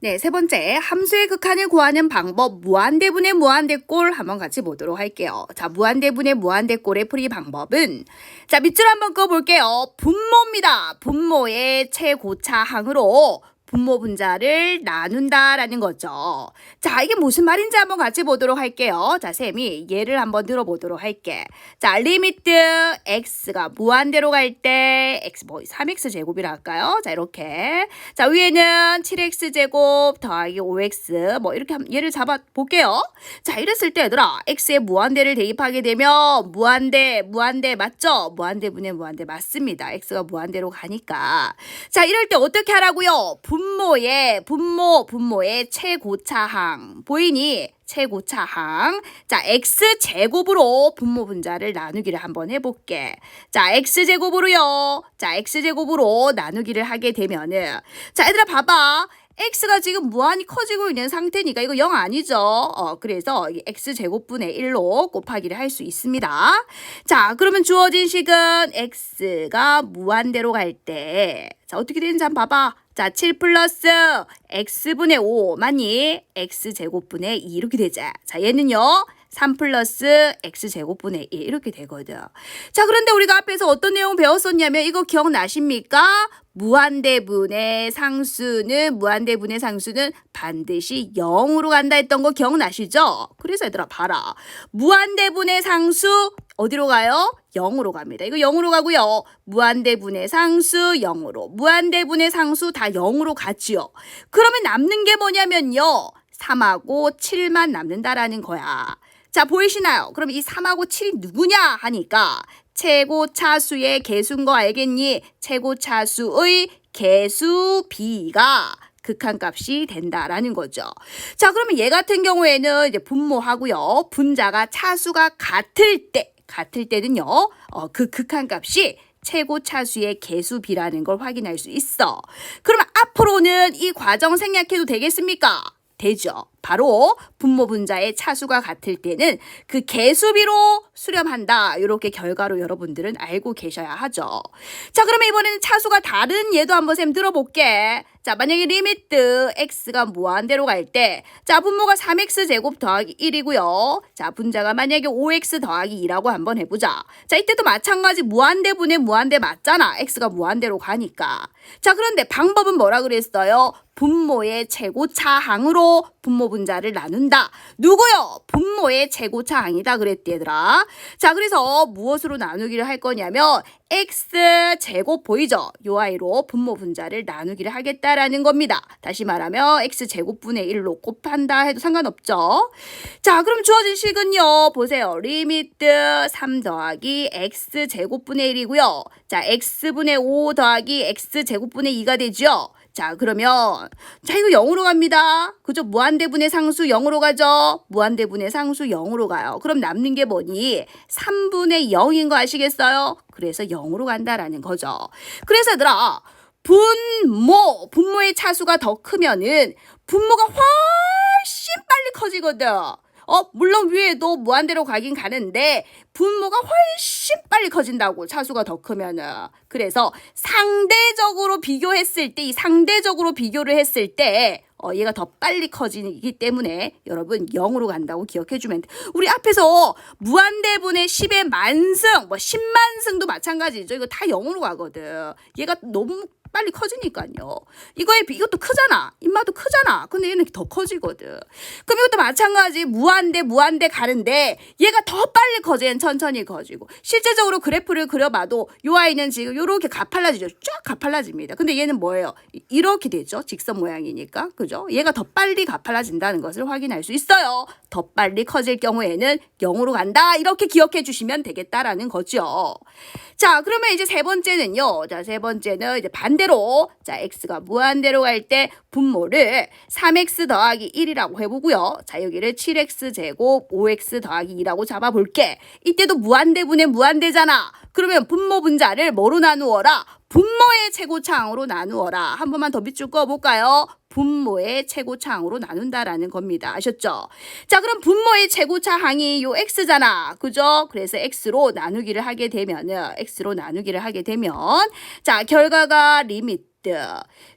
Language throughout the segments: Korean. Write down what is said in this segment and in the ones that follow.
네, 세 번째, 함수의 극한을 구하는 방법, 무한대분의 무한대꼴 한번 같이 보도록 할게요. 자, 무한대분의 무한대꼴의 풀이 방법은, 자, 밑줄 한번 꺼볼게요. 분모입니다. 분모의 최고차항으로 분모 분자를 나눈다라는 거죠. 자, 이게 무슨 말인지 한번 같이 보도록 할게요. 자, 쌤이 예를 한번 들어보도록 할게. 자, 리미트 x가 무한대로 갈 때 x 뭐 3x 제곱이라 할까요? 자, 이렇게. 자, 위에는 7x 제곱 더하기 5x 뭐 이렇게 한- 예를 잡아 볼게요. 자, 이랬을 때 얘들아, x에 무한대를 대입하게 되면 무한대, 무한대 맞죠? 무한대분의 무한대 맞습니다. x가 무한대로 가니까. 자, 이럴 때 어떻게 하라고요? 분 모의 분모 분모의 최고차항 보이니? 최고차항. 자, x 제곱으로 분모 분자를 나누기를 한번 해볼게. 자, x 제곱으로요. 자, x 제곱으로 나누기를 하게 되면은 자, 얘들아 봐봐. x가 지금 무한히 커지고 있는 상태니까 이거 0 아니죠? 어, 그래서 이 x 제곱분의 1로 곱하기를 할 수 있습니다. 자, 그러면 주어진 식은 x가 무한대로 갈 때, 자, 어떻게 되는지 한번 봐봐. 자, 7 플러스 x분의 5 많이 x 제곱분의 2 이렇게 되자. 자, 얘는요. 3 플러스 x 제곱분의 1 이렇게 되거든. 자, 그런데 우리가 앞에서 어떤 내용 배웠었냐면 이거 기억나십니까? 무한대분의 상수는 무한대분의 상수는 반드시 0으로 간다 했던 거 기억나시죠? 그래서 얘들아 봐라. 무한대분의 상수 어디로 가요? 0으로 갑니다. 이거 0으로 가고요. 무한대분의 상수 0으로. 무한대분의 상수 다 0으로 가지요. 그러면 남는 게 뭐냐면요. 3하고 7만 남는다라는 거야. 자, 보이시나요? 그럼 이 3하고 7이 누구냐 하니까 최고 차수의 개수인 거 알겠니? 최고 차수의 개수 B가 극한값이 된다라는 거죠. 자, 그러면 얘 같은 경우에는 이제 분모하고요. 분자가 차수가 같을 때, 같을 때는요. 어, 그 극한값이 최고 차수의 개수 B라는 걸 확인할 수 있어. 그러면 앞으로는 이 과정 생략해도 되겠습니까? 되죠. 바로 분모 분자의 차수가 같을 때는 그 개수비로 수렴한다. 이렇게 결과로 여러분들은 알고 계셔야 하죠. 자, 그러면 이번에는 차수가 다른 예도 한번 쌤 들어볼게. 자, 만약에 리미트 x가 무한대로 갈 때, 자, 분모가 3x 제곱 더하기 1이고요. 자, 분자가 만약에 5x 더하기 2라고 한번 해보자. 자, 이때도 마찬가지 무한대분의 무한대 맞잖아. x가 무한대로 가니까. 자, 그런데 방법은 뭐라 그랬어요? 분모의 최고차항으로 분모 분자를 나눈다. 누구요? 분모의 최고차항이다 그랬대 얘들아. 자, 그래서 무엇으로 나누기를 할 거냐면 x 제곱 보이죠? 요 아이로 분모 분자를 나누기를 하겠다라는 겁니다. 다시 말하면 x 제곱분의 1로 곱한다 해도 상관없죠. 자, 그럼 주어진 식은요. 보세요. 리미트 3 더하기 x 제곱분의 1이고요. 자, x분의 5 더하기 x 제곱분의 2가 되죠. 자, 그러면 자, 이거 0으로 갑니다. 그죠? 무한대분의 상수 0으로 가죠? 무한대분의 상수 0으로 가요. 그럼 남는 게 뭐니? 3분의 0인 거 아시겠어요? 그래서 0으로 간다라는 거죠. 그래서 얘들아, 분모, 분모의 차수가 더 크면은 분모가 훨씬 빨리 커지거든. 어, 물론 위에 도 무한대로 가긴 가는데 분모가 훨씬 빨리 커진다고 차수가 더 크면은 그래서 상대적으로 비교했을 때 이 상대적으로 비교를 했을 때 어, 얘가 더 빨리 커지기 때문에 여러분 0으로 간다고 기억해 주면 돼. 우리 앞에서 무한대분의 10의 만승, 뭐 10만승도 마찬가지죠. 이거 다 0으로 가거든. 얘가 너무 빨리 커지니까요. 이거에 비, 이것도 크잖아. 입마도 크잖아. 근데 얘는 더 커지거든. 그럼 이것도 마찬가지. 무한대, 무한대 가는데 얘가 더 빨리 커져. 얘는 천천히 커지고. 실제적으로 그래프를 그려봐도 요 아이는 지금 요렇게 가팔라지죠. 쫙 가팔라집니다. 근데 얘는 뭐예요? 이- 이렇게 되죠. 직선 모양이니까. 그죠? 얘가 더 빨리 가팔라진다는 것을 확인할 수 있어요. 더 빨리 커질 경우에는 0으로 간다. 이렇게 기억해 주시면 되겠다라는 거죠. 자, 그러면 이제 세 번째는요. 자, 세 번째는 이제 반 대로 자, x가 무한대로 갈 때 분모를 3x 더하기 1이라고 해보고요. 자, 여기를 7x 제곱 5x 더하기 2라고 잡아볼게. 이때도 무한대분의 무한대잖아. 그러면 분모 분자를 뭐로 나누어라? 분모의 최고차항으로 나누어라. 한 번만 더 밑줄 그어볼까요? 분모의 최고차항으로 나눈다라는 겁니다. 아셨죠? 자, 그럼 분모의 최고차항이 요 x잖아. 그죠? 그래서 x로 나누기를 하게 되면은 x로 나누기를 하게 되면 자, 결과가 리미트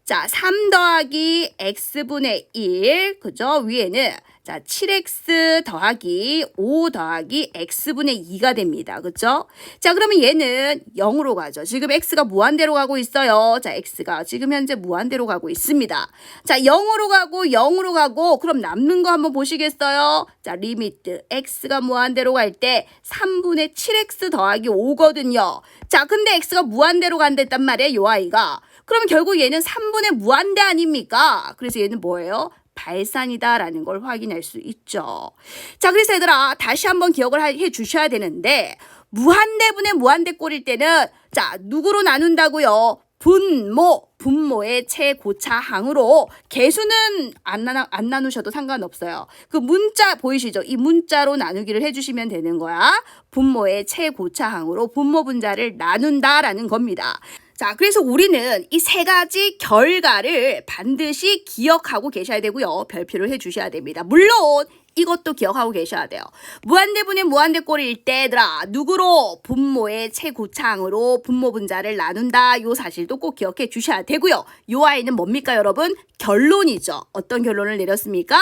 자, 3 더하기 x분의 1. 그죠? 위에는 자, 7x 더하기 5 더하기 x분의 2가 됩니다. 그죠? 자, 그러면 얘는 0으로 가죠. 지금 x가 무한대로 가고 있어요. 자, x가 지금 현재 무한대로 가고 있습니다. 자, 0으로 가고 0으로 가고 그럼 남는 거 한번 보시겠어요? 자, 리미트 x가 무한대로 갈 때 3분의 7x 더하기 5거든요. 자, 근데 x가 무한대로 간댔단 말이에요. 요 아이가. 그러면 결국 얘는 3분의 무한대 아닙니까? 그래서 얘는 뭐예요? 발산이다라는 걸 확인할 수 있죠. 자, 그래서 얘들아, 다시 한번 기억을 하- 해 주셔야 되는데, 무한대분의 무한대 꼴일 때는, 자, 누구로 나눈다고요? 분모, 분모의 최고차항으로 개수는 안, 나, 안 나누셔도 상관없어요. 그 문자 보이시죠? 이 문자로 나누기를 해주시면 되는 거야. 분모의 최고차항으로 분모 분자를 나눈다라는 겁니다. 자, 그래서 우리는 이 세 가지 결과를 반드시 기억하고 계셔야 되고요. 별표를 해 주셔야 됩니다. 물론 이것도 기억하고 계셔야 돼요. 무한대분의 무한대꼴일 때 얘들아 누구로 분모의 최고차항으로 분모 분자를 나눈다 요 사실도 꼭 기억해 주셔야 되고요. 요 아이는 뭡니까 여러분? 결론이죠. 어떤 결론을 내렸습니까?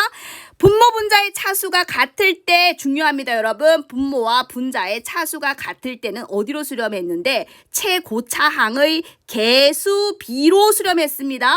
분모 분자의 차수가 같을 때 중요합니다 여러분. 분모와 분자의 차수가 같을 때는 어디로 수렴했는데 최고차항의 개수 비로 수렴했습니다.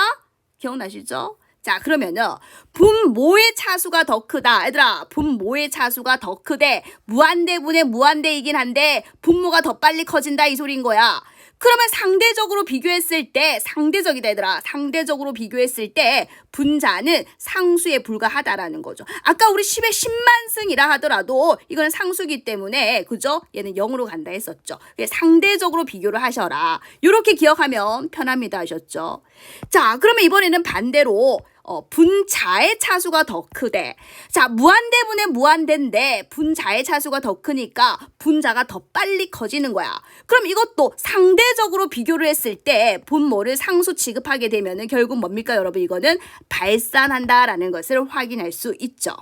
기억나시죠? 자, 그러면은 분모의 차수가 더 크다. 얘들아, 분모의 차수가 더 크대. 무한대분의 무한대이긴 한데 분모가 더 빨리 커진다 이 소린 거야. 그러면 상대적으로 비교했을 때 상대적이다 얘들아. 상대적으로 비교했을 때 분자는 상수에 불과하다라는 거죠. 아까 우리 10의 10만 승이라 하더라도 이거는 상수기 때문에 그죠? 얘는 0으로 간다 했었죠. 상대적으로 비교를 하셔라. 이렇게 기억하면 편합니다 하셨죠. 자, 그러면 이번에는 반대로 어, 분자의 차수가 더 크대. 자, 무한대분의 무한대인데 분자의 차수가 더 크니까 분자가 더 빨리 커지는 거야. 그럼 이것도 상대적으로 비교를 했을 때 분모를 상수 취급하게 되면은 결국 뭡니까 여러분 이거는 발산한다라는 것을 확인할 수 있죠.